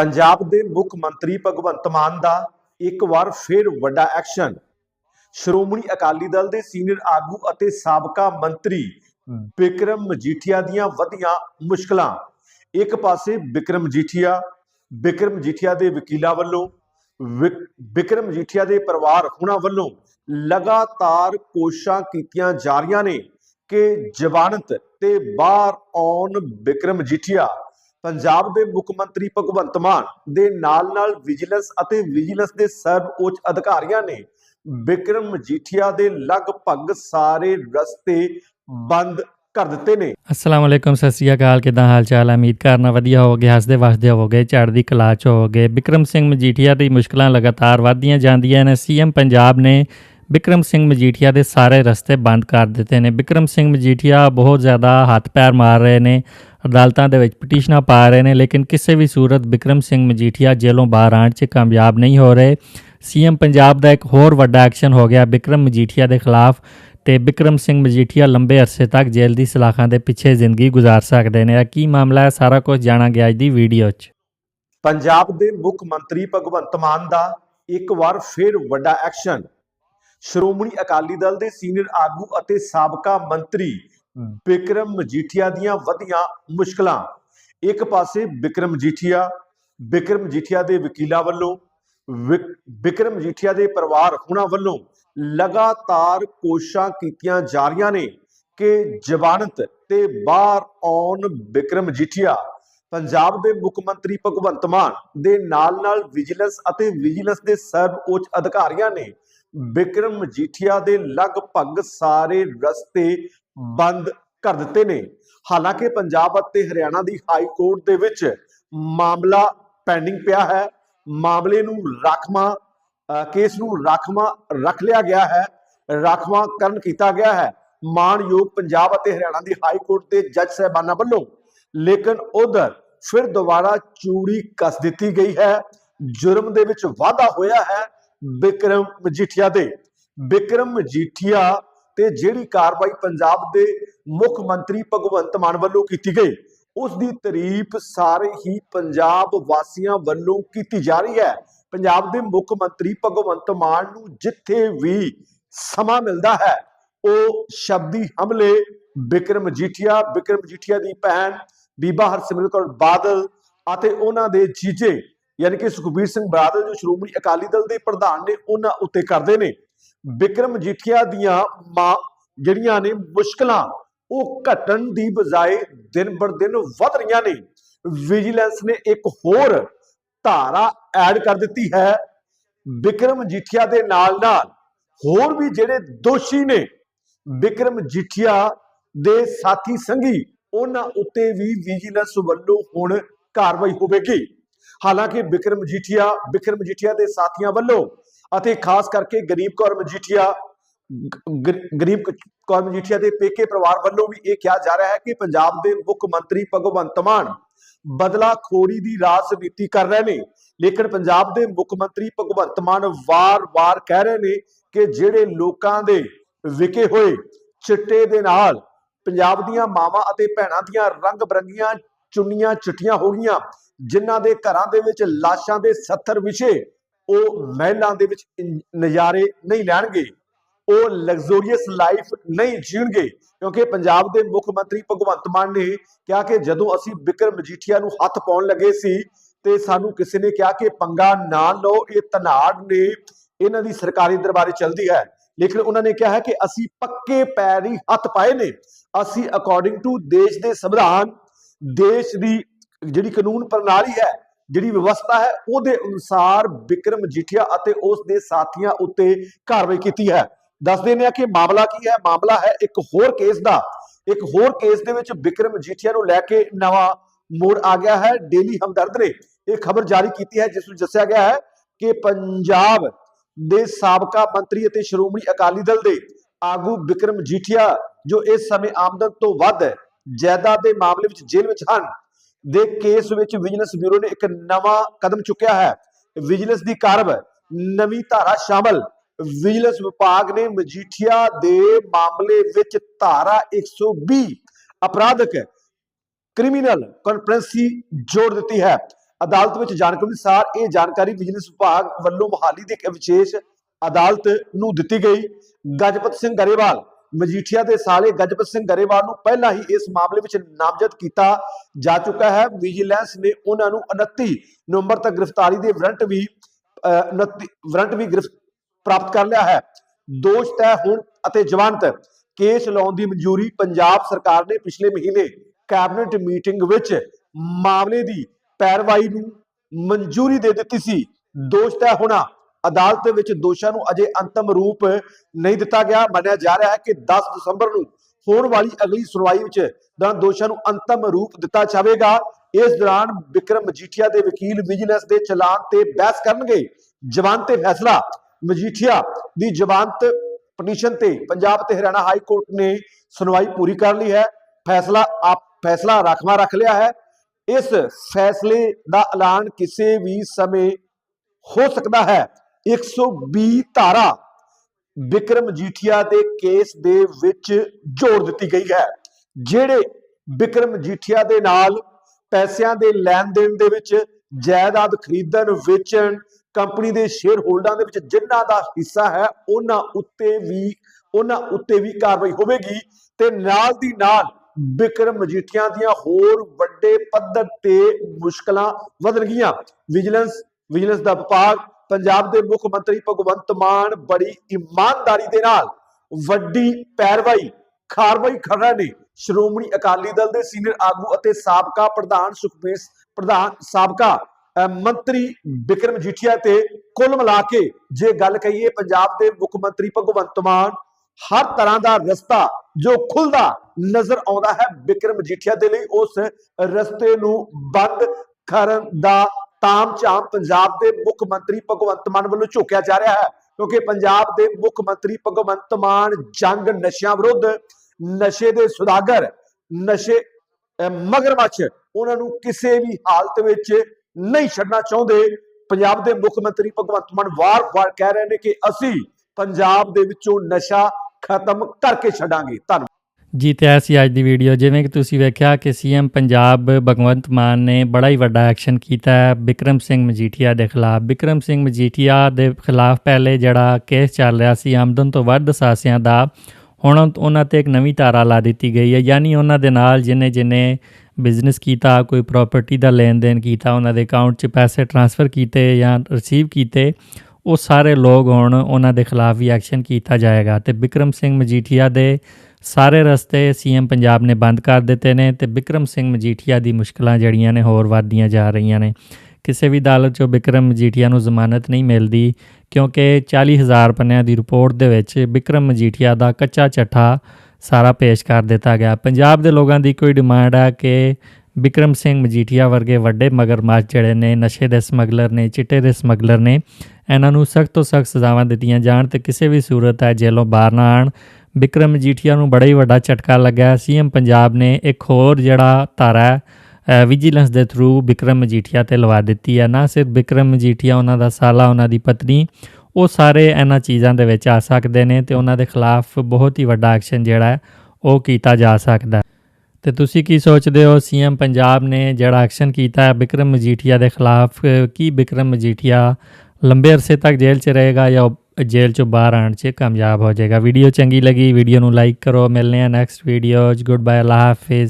ਪੰਜਾਬ ਦੇ ਮੁੱਖ ਮੰਤਰੀ ਭਗਵੰਤ ਮਾਨ ਦਾ ਇੱਕ ਵਾਰ ਫਿਰ ਵੱਡਾ ਐਕਸ਼ਨ। ਸ਼੍ਰੋਮਣੀ ਅਕਾਲੀ ਦਲ ਦੇ ਸੀਨੀਅਰ ਆਗੂ ਅਤੇ ਸਾਬਕਾ ਮੰਤਰੀ ਵਿਕਰਮ ਮਜੀਠੀਆ ਦੀਆਂ ਵਧੀਆਂ ਮੁਸ਼ਕਲਾਂ। ਇੱਕ ਪਾਸੇ ਵਿਕਰਮ ਮਜੀਠੀਆ ਵਿਕਰਮ ਮਜੀਠੀਆ ਦੇ ਵਕੀਲਾਂ ਵੱਲੋਂ, ਵਿਕ- ਵਿਕਰਮ ਮਜੀਠੀਆ ਦੇ ਪਰਿਵਾਰ ਹੁਣਾਂ ਵੱਲੋਂ ਲਗਾਤਾਰ ਕੋਸ਼ਿਸ਼ਾਂ ਕੀਤੀਆਂ ਜਾ ਰਹੀਆਂ ਨੇ ਕਿ ਜ਼ਮਾਨਤ ਤੇ ਬਾਹਰ ਆਉਣ ਬਿਕਰਮ ਮਜੀਠੀਆ। ਪੰਜਾਬ ਦੇ ਮੁੱਖ ਮੰਤਰੀ ਭਗਵੰਤ ਮਾਨ ਦੇ ਨਾਲ-ਨਾਲ ਵਿਜੀਲੈਂਸ ਅਤੇ ਵਿਜੀਲੈਂਸ ਦੇ ਸਰਵਉੱਚ ਅਧਿਕਾਰੀਆਂ ਨੇ ਵਿਕਰਮ ਮਜੀਠੀਆ ਦੇ ਲਗਭਗ ਸਾਰੇ ਰਸਤੇ ਬੰਦ ਕਰ ਦਿੱਤੇ ਨੇ। ਅਸਲਾਮ ਵਾਲੇਕੁਮ ਸਤਿ ਸ਼੍ਰੀ ਅਕਾਲ। ਕਿਦਾਂ ਹਾਲ ਚਾਲ ਹੈ ਉਮੀਦ ਕਰਨਾ ਵਧੀਆ ਹੋਵੋਗੇ, ਹੱਸਦੇ ਵਸਦੇ ਹੋਵੋਗੇ ਚੜ੍ਹਦੀ ਕਲਾ ਚ ਹੋਵੋਗੇ। ਬਿਕਰਮ ਸਿੰਘ ਮਜੀਠੀਆ ਦੀ ਮੁਸ਼ਕਲਾਂ ਲਗਾਤਾਰ ਵਧਦੀਆਂ ਜਾਂਦੀਆਂ ਨੇ। ਸੀਐਮ ਪੰਜਾਬ ਨੇ ਬਿਕਰਮ ਸਿੰਘ ਮਜੀਠੀਆ ਦੇ ਸਾਰੇ ਰਸਤੇ ਬੰਦ ਕਰ ਦਿੱਤੇ ਨੇ। ਬਿਕਰਮ ਸਿੰਘ ਮਜੀਠੀਆ ਬਹੁਤ ਜ਼ਿਆਦਾ ਹੱਥ ਪੈਰ ਮਾਰ ਰਹੇ ਨੇ। ਅਦਾਲਤਾਂ ਦੇ ਵਿੱਚ ਪਟੀਸ਼ਨਾਂ ਪਾ ਰਹੇ ਨੇ, ਲੇਕਿਨ ਕਿਸੇ ਵੀ ਸੂਰਤ ਬਿਕਰਮ ਸਿੰਘ ਮਜੀਠੀਆ ਜੇਲੋਂ ਬਾਹਰ ਆਉਣ 'ਚ ਕਾਮਯਾਬ ਨਹੀਂ ਹੋ ਰਹੇ। ਸੀਐਮ ਪੰਜਾਬ ਦਾ ਇੱਕ ਹੋਰ ਵੱਡਾ ਐਕਸ਼ਨ ਹੋ ਗਿਆ, ਬਿਕਰਮ ਮਜੀਠੀਆ ਦੇ ਖਿਲਾਫ, ਤੇ ਬਿਕਰਮ ਸਿੰਘ ਮਜੀਠੀਆ ਲੰਬੇ ਅਰਸੇ ਤੱਕ ਜੇਲ੍ਹ ਦੀ ਸਲਾਖਾਂ ਦੇ ਪਿੱਛੇ ਜ਼ਿੰਦਗੀ ਗੁਜ਼ਾਰ ਸਕਦੇ ਨੇ। ਇਹ ਕੀ ਮਾਮਲਾ ਹੈ? ਸਾਰਾ ਕੁਝ ਜਾਣਾਂਗੇ ਅੱਜ ਦੀ ਵੀਡੀਓ 'ਚ। ਪੰਜਾਬ ਦੇ ਮੁੱਖ ਮੰਤਰੀ ਭਗਵੰਤ ਮਾਨ ਦਾ ਇੱਕ ਵਾਰ ਫਿਰ ਵੱਡਾ ਐਕਸ਼ਨ। ਸ਼੍ਰੋਮਣੀ ਅਕਾਲੀ ਦਲ ਦੇ ਸੀਨੀਅਰ ਆਗੂ ਅਤੇ ਸਾਬਕਾ ਮੰਤਰੀ ਬਿਕਰਮ ਮਜੀਠੀਆ ਦੀਆਂ ਵਧੀਆਂ ਮੁਸ਼ਕਲਾਂ। ਇੱਕ ਪਾਸੇ ਵਿਕਰਮ ਮਜੀਠੀਆ ਵਿਕਰਮ ਮਜੀਠੀਆ ਦੇ ਵਕੀਲਾਂ ਵੱਲੋਂ, ਵਿਕ- ਮਜੀਠੀਆ ਦੇ ਪਰਿਵਾਰ ਹੁਣਾਂ ਵੱਲੋਂ ਲਗਾਤਾਰ ਕੋਸ਼ਿਸ਼ਾਂ ਕੀਤੀਆਂ ਜਾ ਰਹੀਆਂ ਨੇ ਕਿ ਜ਼ਮਾਨਤ ਤੇ ਬਾਹਰ ਆਉਣ ਬਿਕਰਮ ਮਜੀਠੀਆ, ਪੰਜਾਬ ਦੇ ਮੁੱਖ ਮੰਤਰੀ ਭਗਵੰਤ ਮਾਨ ਦੇ ਨਾਲ-ਨਾਲ ਵਿਜੀਲੈਂਸ ਅਤੇ ਵਿਜੀਲੈਂਸ ਦੇ ਸਰਵਉੱਚ ਅਧਿਕਾਰੀਆਂ ਨੇ ਬਿਕਰਮ ਮਜੀਠੀਆ ਦੇ ਲਗਭਗ ਸਾਰੇ ਰਸਤੇ ਬੰਦ ਕਰ ਦਿੱਤੇ ਨੇ। ਹਾਲਾਂਕਿ ਪੰਜਾਬ ਅਤੇ ਹਰਿਆਣਾ ਦੀ ਹਾਈ ਕੋਰਟ ਦੇ ਵਿੱਚ ਮਾਮਲਾ ਪੈਂਡਿੰਗ ਪਿਆ ਹੈ। ਮਾਮਲੇ ਨੂੰ ਰਾਖਵਾਂ ਕੇਸ ਨੂੰ ਰਾਖਵਾਂ ਰੱਖ ਲਿਆ ਗਿਆ ਹੈ। ਰਾਖਵਾਂ ਕਰਨ ਕੀਤਾ ਗਿਆ ਹੈ। ਮਾਨਯੋਗ ਪੰਜਾਬ ਅਤੇ ਹਰਿਆਣਾ ਦੀ ਹਾਈ ਕੋਰਟ ਦੇ ਜੱਜ ਸਾਹਿਬਾਨਾਂ ਵੱਲੋਂ। ਲੇਕਿਨ ਉਧਰ ਫਿਰ ਦੁਬਾਰਾ ਚੂੜੀ ਕੱਸ ਦਿੱਤੀ ਗਈ ਹੈ। ਜੁਰਮ ਦੇ ਵਿੱਚ ਵਾਧਾ ਹੋਇਆ ਹੈ ਬਿਕਰਮ ਮਜੀਠੀਆ ਦੇ। ਬਿਕਰਮ ਮਜੀਠੀਆ ਤੇ ਜਿਹੜੀ ਕਾਰਵਾਈ ਪੰਜਾਬ ਦੇ ਮੁੱਖ ਮੰਤਰੀ ਭਗਵੰਤ ਮਾਨ ਵੱਲੋਂ ਕੀਤੀ ਗਈ, ਉਸ ਦੀ ਤਾਰੀਫ ਸਾਰੇ ਹੀ ਪੰਜਾਬ ਵਾਸੀਆਂ ਵੱਲੋਂ ਕੀਤੀ ਜਾ ਰਹੀ ਹੈ। ਪੰਜਾਬ ਦੇ ਮੁੱਖ ਮੰਤਰੀ ਭਗਵੰਤ ਮਾਨ ਨੂੰ ਜਿੱਥੇ ਵੀ ਸਮਾਂ ਮਿਲਦਾ ਹੈ, ਉਹ ਸ਼ਬਦੀ ਹਮਲੇ, ਬਿਕਰਮ ਮਜੀਠੀਆ ਬਿਕਰਮ ਮਜੀਠੀਆ ਦੀ ਭੈਣ ਬੀਬਾ ਹਰਸਿਮਰਤ ਕੌਰ ਬਾਦਲ ਅਤੇ ਉਹਨਾਂ ਦੇ ਜੀਜੇ, ਯਾਨੀ ਕਿ ਸੁਖਬੀਰ ਸਿੰਘ ਬਾਦਲ ਜੋ ਸ਼੍ਰੋਮਣੀ ਅਕਾਲੀ ਦਲ ਦੇ ਪ੍ਰਧਾਨ ਨੇ, ਉਹਨਾਂ ਉੱਤੇ ਕਰਦੇ ਨੇ। ਵਿਕਰਮ ਮਜੀਠੀਆ ਦੀਆਂ ਮਾਂ ਜਿਹੜੀਆਂ ਨੇ ਮੁਸ਼ਕਲਾਂ, ਉਹ ਘਟਣ ਦੀ ਬਜਾਏ ਦਿਨ ਬਰ ਦਿਨ ਵਧ ਰਹੀਆਂ ਨੇ। ਵਿਜੀਲੈਂਸ ਨੇ ਇੱਕ ਹੋਰ ਧਾਰਾ ਐਡ ਕਰ ਦਿੱਤੀ ਹੈ। ਵਿਕਰਮ ਮਜੀਠੀਆ ਦੇ ਨਾਲ ਨਾਲ ਹੋਰ ਵੀ ਜਿਹੜੇ ਦੋਸ਼ੀ ਨੇ, ਵਿਕਰਮ ਮਜੀਠੀਆ ਦੇ ਸਾਥੀ ਸੰਗੀ, ਉਹਨਾਂ ਉੱਤੇ ਵੀ ਵਿਜੀਲੈਂਸ ਵੱਲੋਂ ਹੁਣ ਕਾਰਵਾਈ ਹੋਵੇਗੀ। ਹਾਲਾਂਕਿ ਵਿਕਰਮ ਮਜੀਠੀਆ ਵਿਕਰਮ ਮਜੀਠੀਆ ਦੇ ਸਾਥੀਆਂ ਵੱਲੋਂ ਅਤੇ ਖਾਸ ਕਰਕੇ ਗਰੀਬ ਕੌਰ ਮਜੀਠੀਆ ਗਰੀਬ ਕੌਰ ਮਜੀਠੀਆ ਦੇ ਪੇਕੇ ਪਰਿਵਾਰ ਵੱਲੋਂ ਵੀ ਇਹ ਕਿਹਾ ਜਾ ਰਿਹਾ ਹੈ ਕਿ ਪੰਜਾਬ ਦੇ ਮੁੱਖ ਮੰਤਰੀ ਭਗਵੰਤ ਮਾਨ ਬਦਲਾਖੋਰੀ ਦੀ ਰਾਜਨੀਤੀ ਕਰ ਰਹੇ ਨੇ, ਲੇਕਿਨ ਪੰਜਾਬ ਦੇ ਮੁੱਖ ਮੰਤਰੀ ਭਗਵੰਤ ਮਾਨ ਵਾਰ-ਵਾਰ ਕਹਿ ਰਹੇ ਨੇ ਕਿ ਜਿਹੜੇ ਲੋਕਾਂ ਦੇ ਵਿਕੇ ਹੋਏ ਚਿੱਟੇ ਦੇ ਨਾਲ ਪੰਜਾਬ ਦੀਆਂ ਮਾਵਾਂ ਅਤੇ ਭੈਣਾਂ ਦੀਆਂ ਰੰਗ ਬਰੰਗੀਆਂ ਚੁੰਨੀਆਂ ਚਿੱਟੀਆਂ ਹੋ ਗਈਆਂ, ਜਿਨ੍ਹਾਂ ਦੇ ਘਰਾਂ ਦੇ ਵਿੱਚ ਲਾਸ਼ਾਂ ਦੇ 70 ਵਿਸ਼ੇ ਉਹ ਮਹਿਲਾਂ ਦੇ ਵਿੱਚ ਨਜ਼ਾਰੇ ਨਹੀਂ ਲੈਣਗੇ। ਉਹ ਲਗਜ਼ਰੀਅਸ ਲਾਈਫ ਨਹੀਂ ਜੀਣਗੇ। ਕਿਉਂਕਿ ਪੰਜਾਬ ਦੇ ਮੁੱਖ ਮੰਤਰੀ ਭਗਵੰਤ ਮਾਨ ਨੇ ਕਿਹਾ ਕਿ ਜਦੋਂ ਅਸੀਂ ਵਿਕਰਮ ਮਜੀਠੀਆ ਨੂੰ ਹੱਥ ਪਾਉਣ ਲੱਗੇ ਸੀ ਤੇ ਸਾਨੂੰ ਕਿਸੇ ਨੇ ਕਿਹਾ ਕਿ ਪੰਗਾ ਨਾ ਲਓ, ਇਹ ਧਨਾੜ ਨੇ, ਇਹਨਾਂ ਦੀ ਸਰਕਾਰੀ ਦਰਬਾਰੇ ਚੱਲਦੀ ਹੈ। ਲੇਕਿਨ ਉਹਨਾਂ ਨੇ ਕਿਹਾ ਹੈ ਕਿ ਅਸੀਂ ਪੱਕੇ ਪੈਰ ਹੀ ਹੱਥ ਪਾਏ ਨੇ। ਅਸੀਂ ਅਕੋਰਡਿੰਗ ਟੂ ਦੇਸ਼ ਦੇ ਸੰਵਿਧਾਨ, ਦੇਸ਼ ਦੀ ਜਿਹੜੀ ਕਾਨੂੰਨ ਪ੍ਰਣਾਲੀ ਹੈ ਜਿਹੜੀ ਵਿਵਸਥਾ ਹੈ, ਉਹਦੇ ਅਨੁਸਾਰ ਵਿਕਰਮ ਮਜੀਠੀਆ ਅਤੇ ਉਸ ਦੇ ਸਾਥੀਆਂ ਉੱਤੇ ਕਾਰਵਾਈ ਕੀਤੀ ਹੈ। ਦੱਸ ਦਿੰਦੇ ਆ ਕਿ ਮਾਮਲਾ ਕੀ ਹੈ? ਮਾਮਲਾ ਹੈ ਇੱਕ ਹੋਰ ਕੇਸ ਦਾ। ਇੱਕ ਹੋਰ ਕੇਸ ਦੇ ਵਿੱਚ ਵਿਕਰਮ ਮਜੀਠੀਆ ਨੂੰ ਲੈ ਕੇ ਨਵਾਂ ਮੋੜ ਆ ਗਿਆ ਹੈ। ਡੇਲੀ ਹਮਦਰਦ ਨੇ ਇਹ ਖਬਰ ਜਾਰੀ ਕੀਤੀ ਹੈ, ਜਿਸ ਵਿੱਚ ਦੱਸਿਆ ਗਿਆ ਹੈ ਕਿ ਪੰਜਾਬ ਦੇ ਸਾਬਕਾ ਮੰਤਰੀ ਅਤੇ ਸ਼੍ਰੋਮਣੀ ਅਕਾਲੀ ਦਲ ਦੇ ਆਗੂ ਵਿਕਰਮ ਮਜੀਠੀਆ ਜੋ ਇਸ ਸਮੇਂ ਆਮਦਨ ਤੋਂ ਵੱਧ ਜਾਇਦਾਦ ਦੇ ਮਾਮਲੇ ਵਿੱਚ ਜੇਲ੍ਹ ਵਿੱਚ ਹਨ ਦੇ ਕੇਸ ਵਿੱਚ ਵਿਜੀਲੈਂਸ ਬਿਊਰੋ ਨੇ ਇੱਕ ਨਵਾਂ ਕਦਮ ਚੁੱਕਿਆ ਹੈ। ਵਿਜੀਲੈਂਸ ਦੀ ਕਾਰਵਾਈ ਨਵੀਂ ਧਾਰਾ ਸ਼ਾਮਲ। ਵਿਜੀਲੈਂਸ ਵਿਭਾਗ ਨੇ ਮਜੀਠੀਆ ਦੇ ਮਾਮਲੇ ਵਿੱਚ ਧਾਰਾ 120 ਅਪਰਾਧਕ ਕ੍ਰਿਮੀਨਲ ਕਨਫਰੈਂਸੀ ਜੋੜ ਦਿੱਤੀ ਹੈ। ਅਦਾਲਤ ਵਿੱਚ ਜਾਣਕਾਰੀ ਅਨੁਸਾਰ ਇਹ ਜਾਣਕਾਰੀ ਵਿਜੀਲੈਂਸ ਵਿਭਾਗ ਵੱਲੋਂ ਮੋਹਾਲੀ ਦੇ ਇੱਕ ਵਿਸ਼ੇਸ਼ ਅਦਾਲਤ ਨੂੰ ਦਿੱਤੀ ਗਈ। ਗਜਪਤ ਸਿੰਘ ਗਰੇਵਾਲ ਮਜੀਠੀਆ ਦੇ ਸਾਲੇ ਗਜਪਤ ਸਿੰਘ ਗਰੇਵਾਲ ਨੂੰ ਪਹਿਲਾਂ ਹੀ ਇਸ ਮਾਮਲੇ ਵਿੱਚ ਨਾਮਜ਼ਦ ਕੀਤਾ ਜਾ ਚੁੱਕਾ ਹੈ। ਵਿਜੀਲੈਂਸ ਨੇ ਉਹਨਾਂ ਨੂੰ 29 ਨਵੰਬਰ ਤੱਕ ਗ੍ਰਿਫਤਾਰੀ ਦੇ ਵਾਰੰਟ ਵੀ ਵਾਰੰਟ ਵੀ ਪ੍ਰਾਪਤ ਕਰ ਲਿਆ ਹੈ। ਦੋਸ਼ ਤੈਅ ਹੁਣ ਅਤੇ ਜਵਾਨਤ ਕੇਸ ਲਾਉਣ ਦੀ ਮਨਜ਼ੂਰੀ ਪੰਜਾਬ ਸਰਕਾਰ ਨੇ ਪਿਛਲੇ ਮਹੀਨੇ ਕੈਬਨਿਟ ਮੀਟਿੰਗ ਵਿੱਚ ਮਾਮਲੇ ਦੀ ਪੈਰਵਾਈ ਨੂੰ ਮਨਜ਼ੂਰੀ ਦੇ ਦਿੱਤੀ ਸੀ। ਦੋਸ਼ ਤੈਅ ਹੋਣਾ ਅਦਾਲਤ ਦੇ ਵਿੱਚ ਦੋਸ਼ਾਂ ਨੂੰ ਅਜੇ ਅੰਤਮ ਰੂਪ ਨਹੀਂ ਦਿੱਤਾ ਗਿਆ। ਮੰਨਿਆ ਜਾ ਰਿਹਾ ਹੈ ਕਿ 10 ਦਸੰਬਰ ਨੂੰ ਹੋਣ ਵਾਲੀ ਅਗਲੀ ਸੁਣਵਾਈ ਵਿੱਚ ਦੌਰਾਨ ਦੋਸ਼ਾਂ ਨੂੰ ਅੰਤਮ ਰੂਪ ਦਿੱਤਾ ਜਾਵੇਗਾ। ਇਸ ਦੌਰਾਨ ਵਿਕਰਮ ਮਜੀਠੀਆ ਦੇ ਵਕੀਲ ਵਿਜੀਲੈਂਸ ਦੇ ਚਲਾਨ ਤੇ ਬਹਿਸ ਕਰਨਗੇ। ਜਵਾਨ ਤੇ ਫੈਸਲਾ। ਮਜੀਠੀਆ ਦੀ ਜ਼ਮਾਨਤ ਪਟੀਸ਼ਨ ਤੇ ਪੰਜਾਬ ਤੇ ਹਰਿਆਣਾ ਹਾਈ ਕੋਰਟ ਨੇ ਸੁਣਵਾਈ ਪੂਰੀ ਕਰ ਲਈ ਹੈ। ਫੈਸਲਾ ਆਪ ਫੈਸਲਾ ਰਾਖਵਾ ਰੱਖ ਲਿਆ ਹੈ। ਇਸ ਫੈਸਲੇ ਦਾ ਐਲਾਨ ਕਿਸੇ ਵੀ ਸਮੇਂ ਹੋ ਸਕਦਾ ਹੈ। 120 ਧਾਰਾ ਵਿਕਰਮ ਮਜੀਠੀਆ ਦੇ ਕੇਸ ਦੇ ਵਿੱਚ ਜੋੜ ਦਿੱਤੀ ਗਈ ਹੈ, ਜਿਹੜੇ ਵਿਕਰਮ ਮਜੀਠੀਆ ਦੇ ਨਾਲ ਪੈਸਿਆਂ ਦੇ ਲੈਣ ਦੇਣ ਦੇ ਵਿੱਚ, ਜਾਇਦਾਦ ਖਰੀਦਣ, ਵੇਚਣ, ਕੰਪਨੀ ਦੇ ਸ਼ੇਅਰ ਹੋਲਡਰਾਂ ਦੇ ਵਿੱਚ ਜਿਨ੍ਹਾਂ ਦਾ ਹਿੱਸਾ ਹੈ, ਉਹਨਾਂ ਉੱਤੇ ਵੀ, ਉਹਨਾਂ ਉੱਤੇ ਵੀ ਕਾਰਵਾਈ ਹੋਵੇਗੀ ਤੇ ਨਾਲ ਦੀ ਨਾਲ ਬਿਕਰਮ ਮਜੀਠੀਆ ਦੀਆਂ ਹੋਰ ਵੱਡੇ ਪੱਧਰ ਤੇ ਮੁਸ਼ਕਲਾਂ ਵਧਣਗੀਆਂ ਵਿਜੀਲੈਂਸ ਵਿਜੀਲੈਂਸ ਦਾ ਵਿਭਾਗ ਪੰਜਾਬ ਦੇ ਮੁੱਖ ਮੰਤਰੀ ਭਗਵੰਤ ਮਾਨ ਬੜੀ ਇਮਾਨਦਾਰੀ ਦੇ ਨਾਲ ਵੱਡੀ ਪੈਰਵਾਈ, ਕਾਰਵਾਈ ਕਰ ਨੇ। ਸ਼੍ਰੋਮਣੀ ਅਕਾਲੀ ਦਲ ਦੇ ਸੀਨੀਅਰ ਆਗੂ ਅਤੇ ਸਾਬਕਾ ਪ੍ਰਧਾਨ ਸੁਖਬੀਰ ਪ੍ਰਧਾਨ, ਸਾਬਕਾ ਮੰਤਰੀ ਵਿਕਰਮ ਜੀਠੀਆ ਤੇ ਕੁੱਲ ਮਿਲਾ ਕੇ ਜੇ ਗੱਲ ਕਹੀਏ ਪੰਜਾਬ ਦੇ ਮੁੱਖ ਮੰਤਰੀ ਭਗਵੰਤ ਮਾਨ, ਹਰ ਤਰ੍ਹਾਂ ਦਾ ਰਸਤਾ ਜੋ ਖੁੱਲਦਾ ਨਜ਼ਰ ਆਉਂਦਾ ਹੈ ਬਿਕਰਮ ਜੀਠੀਆ ਦੇ ਲਈ, ਉਸ ਰਸਤੇ ਨੂੰ ਬੰਦ ਕਰਨ ਦਾ ਤਾਮ ਝਾਮ ਪੰਜਾਬ ਦੇ ਮੁੱਖ ਮੰਤਰੀ ਭਗਵੰਤ ਮਾਨ ਵੱਲੋਂ ਝੋਕਿਆ ਜਾ ਰਿਹਾ ਹੈ, ਕਿਉਂਕਿ ਪੰਜਾਬ ਦੇ ਮੁੱਖ ਮੰਤਰੀ ਭਗਵੰਤ ਮਾਨ ਜੰਗ ਨਸ਼ਿਆਂ ਵਿਰੁੱਧ, ਨਸ਼ੇ ਦੇ ਸੁਦਾਗਰ, ਨਸ਼ੇ ਮਗਰਮੱਛ, ਉਹਨਾਂ ਨੂੰ ਕਿਸੇ ਵੀ ਹਾਲਤ ਵਿੱਚ ਨਹੀਂ ਛੱਡਣਾ ਚਾਹੁੰਦੇ। ਪੰਜਾਬ ਦੇ ਮੁੱਖ ਮੰਤਰੀ ਭਗਵੰਤ ਮਾਨ ਵਾਰ-ਵਾਰ ਕਹਿ ਰਹੇ ਨੇ ਕਿ ਅਸੀਂ ਪੰਜਾਬ ਦੇ ਵਿੱਚੋਂ ਨਸ਼ਾ ਖਤਮ ਕਰਕੇ ਛੱਡਾਂਗੇ। ਧੰਨਵਾਦ। ਜੀ ਤੇ ਐਸੀ ਅੱਜ ਦੀ ਵੀਡੀਓ ਜਿਵੇਂ ਕਿ ਤੁਸੀਂ ਵੇਖਿਆ ਕਿ ਸੀਐਮ ਪੰਜਾਬ ਭਗਵੰਤ ਮਾਨ ਨੇ ਬੜਾ ਹੀ ਵੱਡਾ ਐਕਸ਼ਨ ਕੀਤਾ ਹੈ ਵਿਕਰਮ ਸਿੰਘ ਮਜੀਠੀਆ ਦੇ ਖਿਲਾਫ। ਵਿਕਰਮ ਸਿੰਘ ਮਜੀਠੀਆ ਦੇ ਖਿਲਾਫ ਪਹਿਲੇ ਜਿਹੜਾ ਕੇਸ ਚੱਲ ਰਿਹਾ ਸੀ ਆਮਦਨ ਤੋਂ ਵੱਧ ਸਾਸਿਆਂ ਦਾ, ਹੁਣ ਉਹਨਾਂ ਤੇ ਇੱਕ ਨਵੀਂ ਧਾਰਾ ਲਾ ਦਿੱਤੀ ਗਈ ਹੈ। ਯਾਨੀ ਉਹਨਾਂ ਦੇ ਨਾਲ ਜਿਨੇ ਜਿਨੇ ਬਿਜ਼ਨਸ ਕੀਤਾ, ਕੋਈ ਪ੍ਰਾਪਰਟੀ ਦਾ ਲੈਣ ਦੇਣ ਕੀਤਾ, ਉਹਨਾਂ ਦੇ ਅਕਾਊਂਟ 'ਚ ਪੈਸੇ ਟ੍ਰਾਂਸਫਰ ਕੀਤੇ ਜਾਂ ਰਿਸੀਵ ਕੀਤੇ, ਉਹ ਸਾਰੇ ਲੋਕ ਹੁਣ ਉਹਨਾਂ ਦੇ ਖਿਲਾਫ ਵੀ ਐਕਸ਼ਨ ਕੀਤਾ ਜਾਏਗਾ। ਤੇ ਵਿਕਰਮ ਸਿੰਘ ਮਜੀਠੀਆ ਦੇ ਸਾਰੇ ਰਸਤੇ ਸੀਐਮ ਪੰਜਾਬ ਨੇ ਬੰਦ ਕਰ ਦਿੱਤੇ ਨੇ ਤੇ ਵਿਕਰਮ ਸਿੰਘ ਮਜੀਠੀਆ ਦੀ ਮੁਸ਼ਕਲਾਂ ਜਿਹੜੀਆਂ ਨੇ ਹੋਰ ਵੱਧਦੀਆਂ ਜਾ ਰਹੀਆਂ ਨੇ। ਕਿਸੇ ਵੀ ਅਦਾਲਤ 'ਚੋਂ ਵਿਕਰਮ ਮਜੀਠੀਆ ਨੂੰ ਜ਼ਮਾਨਤ ਨਹੀਂ ਮਿਲਦੀ ਕਿਉਂਕਿ 40000 ਪੰਨਿਆਂ ਦੀ ਰਿਪੋਰਟ ਦੇ ਵਿੱਚ ਵਿਕਰਮ ਮਜੀਠੀਆ ਦਾ ਕੱਚਾ ਚੱਠਾ ਸਾਰਾ ਪੇਸ਼ ਕਰ ਦਿੱਤਾ ਗਿਆ। ਪੰਜਾਬ ਦੇ ਲੋਕਾਂ ਦੀ ਕੋਈ ਡਿਮਾਂਡ ਹੈ ਕਿ ਵਿਕਰਮ ਸਿੰਘ ਮਜੀਠੀਆ ਵਰਗੇ ਵੱਡੇ ਮਗਰਮੱਛ ਜਿਹੜੇ ਨੇ, ਨਸ਼ੇ ਦੇ ਸਮਗਲਰ ਨੇ, ਚਿੱਟੇ ਦੇ ਸਮਗਲਰ ਨੇ, ਇਹਨਾਂ ਨੂੰ ਸਖਤ ਤੋਂ ਸਖਤ ਸਜ਼ਾਵਾਂ ਦਿੱਤੀਆਂ ਜਾਣ ਤੇ ਕਿਸੇ ਵੀ ਸੂਰਤ ਹੈ ਜੇਲੋਂ ਬਾਹਰ ਨਾ ਆਣ ਵਿਕਰਮ ਮਜੀਠੀਆ ਨੂੰ ਬੜਾ ਹੀ ਵੱਡਾ ਝਟਕਾ ਲੱਗਾ ਸੀਐਮ ਪੰਜਾਬ ਨੇ ਇੱਕ ਹੋਰ ਜਿਹੜਾ ਧਾਰਾ ਵਿਜੀਲੈਂਸ ਦੇ ਥਰੂ ਵਿਕਰਮ ਮਜੀਠੀਆ ਤੇ ਲਵਾ ਦਿੱਤੀ ਹੈ। ਨਾ ਸਿਰਫ ਵਿਕਰਮ ਮਜੀਠੀਆ ਉਹਨਾਂ ਦਾ ਸਾਲਾ, ਉਹਨਾਂ ਦੀ ਪਤਨੀ, ਉਹ ਸਾਰੇ ਇਹਨਾਂ ਚੀਜ਼ਾਂ ਦੇ ਵਿੱਚ ਆ ਸਕਦੇ ਨੇ ਤੇ ਉਹਨਾਂ ਦੇ ਖਿਲਾਫ ਬਹੁਤ ਹੀ ਵੱਡਾ ਐਕਸ਼ਨ ਜਿਹੜਾ ਉਹ ਕੀਤਾ ਜਾ ਸਕਦਾ ਹੈ। ਤੇ ਤੁਸੀਂ ਕੀ ਸੋਚਦੇ ਹੋ? ਸੀਐਮ ਪੰਜਾਬ ਨੇ ਜਿਹੜਾ ਐਕਸ਼ਨ ਕੀਤਾ ਹੈ ਵਿਕਰਮ ਮਜੀਠੀਆ ਦੇ ਖਿਲਾਫ ਕੀ ਵਿਕਰਮ ਮਜੀਠੀਆ ਲੰਬੇ ਅਰਸੇ ਤੱਕ ਜੇਲ੍ਹ 'ਚ ਰਹੇਗਾ ਜਾਂ ਉਹ ਜੇਲ੍ਹ 'ਚੋਂ ਬਾਹਰ ਆਉਣ 'ਚ ਕਾਮਯਾਬ ਹੋ ਜਾਏਗਾ। ਵੀਡੀਓ ਚੰਗੀ ਲੱਗੀ, ਵੀਡੀਓ ਨੂੰ ਲਾਈਕ ਕਰੋ। ਮਿਲਨੇ ਆ ਨੈਕਸਟ ਵੀਡੀਓ 'ਚ ਗੁੱਡ ਬਾਏ ਅੱਲਾ ਹਾਫਿਜ਼